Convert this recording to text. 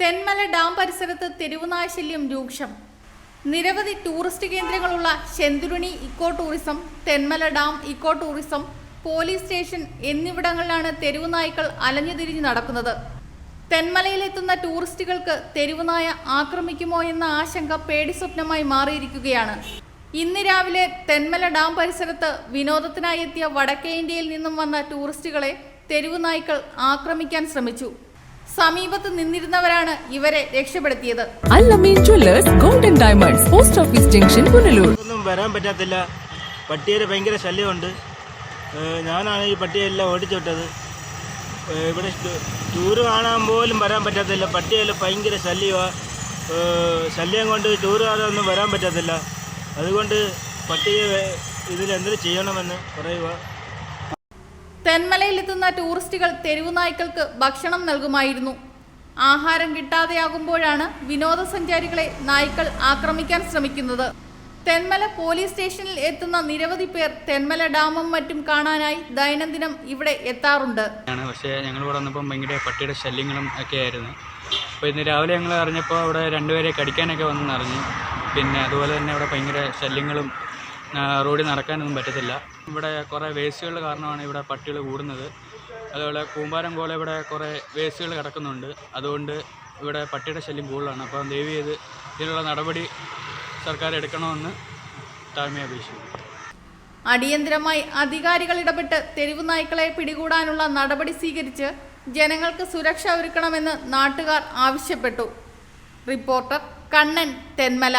Thenmala dam പരിസരത്ത് തെരുവുനാശല്യം രൂക്ഷം. നിരവധി tourist കേന്ദ്രങ്ങളുള്ള Chenthuruni eco tourism Thenmala dam eco tourism police station എന്നിവിടങ്ങളിലാണ് തെരുവുനായ്ക്കൾ അലഞ്ഞുതിരിഞ്ഞു നടക്കുന്നത്. തെന്മലയിലെത്തുന്ന ടൂറിസ്റ്റുകൾക്ക് തെരുവുനായ ആക്രമിക്കുമോ എന്ന ആശങ്ക പേടിസ്വപ്നമായി മാറിയിരിക്കുകയാണ്. ഇന്ന് രാവിലെ തെന്മല ഡാം പരിസരത്ത് വിനോദത്തിനായി എത്തിയ വടക്കേ ഇന്ത്യയിൽ നിന്നും വന്ന ടൂറിസ്റ്റുകളെ തെരുവുനായ്ക്കൾ ആക്രമിക്കാൻ ശ്രമിച്ചു. സമീപത്ത് നിന്നിരുന്നവരാണ് ഇവരെ രക്ഷപ്പെടുത്തിയത്. Allameen jewellers golden diamonds post office junction Punalur ഒന്നും വരാൻ പറ്റാത്തില്ല. പട്ടിയുടെ ഭയങ്കര ശല്യമുണ്ട്. ഏഹ് ഞാനാണ് ഈ പട്ടിയെല്ലാം ഓടിച്ചു വിട്ടത് ഏഹ് ഇവിടെ ടു- ടൂറ് കാണാൻ പോലും വരാൻ പറ്റാത്തില്ല. പട്ടിയെല്ലാം ഭയങ്കര ശല്യമാണ് ശല്യം കൊണ്ട് ടൂറ് കാണാനൊന്നും വരാൻ പറ്റത്തില്ല. അതുകൊണ്ട് പട്ടിയെ ഇതിൽ എന്തെങ്കിലും ചെയ്യണമെന്ന് പറയുക തെന്മലയിലെത്തുന്ന ടൂറിസ്റ്റുകൾ തെരുവുനായ്ക്കൾക്ക് ഭക്ഷണം നൽകുമായിരുന്നു. ആഹാരം കിട്ടാതെയാകുമ്പോഴാണ് വിനോദസഞ്ചാരികളെ നായ്ക്കൾ ആക്രമിക്കാൻ ശ്രമിക്കുന്നത്. തെന്മല പോലീസ് സ്റ്റേഷനിൽ എത്തുന്ന നിരവധി പേർ തെന്മല ഡാമും മറ്റും കാണാനായി ദൈനംദിനം ഇവിടെ എത്താറുണ്ട്. പക്ഷേ ഞങ്ങൾ ഇവിടെ വന്നപ്പം ഭയങ്കര പട്ടിയുടെ ശല്യങ്ങളും ഒക്കെ ആയിരുന്നു. അപ്പോൾ ഇന്ന് രാവിലെ ഞങ്ങൾ അറിഞ്ഞപ്പോൾ അവിടെ രണ്ടുപേരെ കടിക്കാനൊക്കെ വന്നെന്ന് അറിഞ്ഞു പിന്നെ അതുപോലെ തന്നെ അവിടെ ഭയങ്കര ശല്യങ്ങളും റോഡിൽ നടക്കാനൊന്നും പറ്റത്തില്ല. ഇവിടെ കുറേ വേസ്റ്റുകൾ കാരണമാണ് ഇവിടെ പട്ടികൾ കൂടുന്നത്. അതുപോലെ കൂമ്പാരം പോലെ ഇവിടെ കുറേ വേസ്റ്റുകൾ കിടക്കുന്നുണ്ട്. അതുകൊണ്ട് ഇവിടെ പട്ടിയുടെ ശല്യം കൂടുതലാണ്. അപ്പോൾ ദയവ് ചെയ്ത് ഇതിനുള്ള നടപടി സർക്കാർ എടുക്കണമെന്ന് താഴ്മയെ അപേക്ഷിക്കുന്നു. അടിയന്തരമായി അധികാരികൾ ഇടപെട്ട് തെരുവു നായ്ക്കളെ പിടികൂടാനുള്ള നടപടി സ്വീകരിച്ച് ജനങ്ങൾക്ക് സുരക്ഷ ഒരുക്കണമെന്ന് നാട്ടുകാർ ആവശ്യപ്പെട്ടു. റിപ്പോർട്ടർ കണ്ണൻ തെന്മല.